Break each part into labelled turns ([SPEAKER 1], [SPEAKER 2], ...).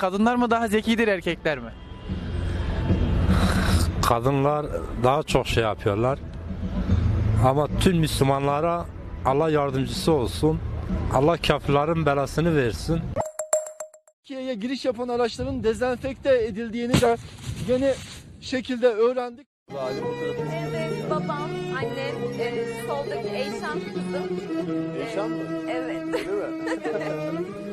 [SPEAKER 1] Kadınlar mı daha zekidir erkekler mi?
[SPEAKER 2] Kadınlar daha çok şey yapıyorlar. Ama tüm Müslümanlara Allah yardımcısı olsun. Allah kafirlerin belasını versin.
[SPEAKER 3] Türkiye'ye giriş yapan araçların dezenfekte edildiğini de yeni şekilde öğrendik.
[SPEAKER 4] Evet, babam, annem, e, soldaki Eyşan kızım.
[SPEAKER 3] Yaşam mı?
[SPEAKER 4] Evet.
[SPEAKER 3] Değil mi?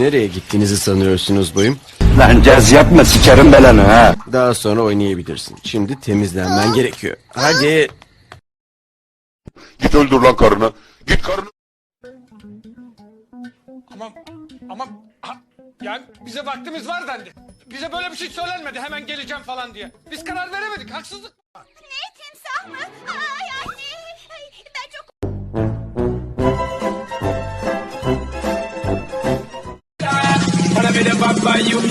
[SPEAKER 5] Nereye gittiğinizi sanıyorsunuz boyum?
[SPEAKER 6] Lan caz yapma sikerim belanı ha.
[SPEAKER 5] Daha sonra oynayabilirsin. Şimdi temizlenmen gerekiyor. Hadi.
[SPEAKER 7] Git öldür lan karını. Git karını.
[SPEAKER 8] Ama ama ha, yani bize vaktimiz var dendi. Bize böyle bir şey söylenmedi hemen geleceğim falan diye. Biz karar veremedik haksızlık.
[SPEAKER 4] Timsah mı? Ay
[SPEAKER 7] I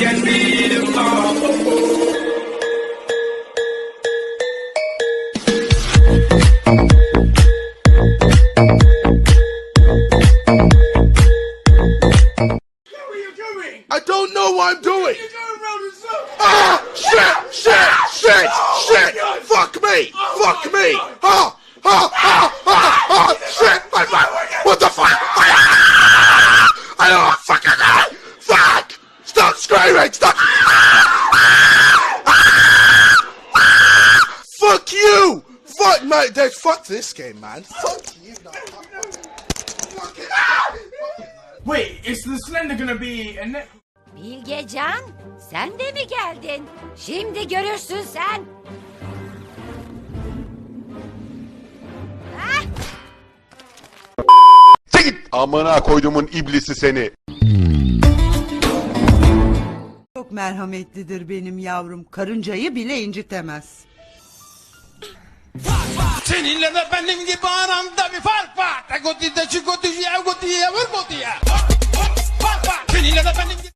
[SPEAKER 7] don't know what I'm doing. Ah! Shit! Shit! Shit! Shit! Fuck me! Fuck me! Ah! Ah! Ah! Ah! Ah! Shit! What the fuck? Ah! I don't fucking know! Fuck! Stop! Fuck you! Fuck mate, Dad, fuck this game, man. Fuck you. No.
[SPEAKER 8] Wait, is the slender gonna be a ne-
[SPEAKER 9] Bilgecan, sen de mi geldin? Şimdi görürsün sen.
[SPEAKER 7] Git! Amına koydumun iblisi seni.
[SPEAKER 10] Çok merhametlidir benim yavrum. Karıncayı bile incitemez.
[SPEAKER 8] Seninle de benim gibi aramda bir fark var. Egoti de çikoti ya goti ya vur goti ya. Fark var. Seninle de benim gibi.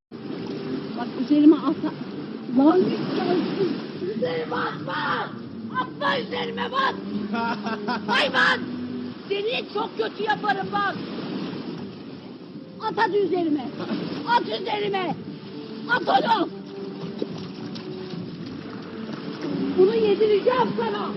[SPEAKER 9] Bak üzerime atla. Lan üzerime atma. Atma üzerime bak. Hayvan. Seni çok kötü yaparım bak. At hadi üzerime. At üzerime. At onu. Bunu yedireceğim sana.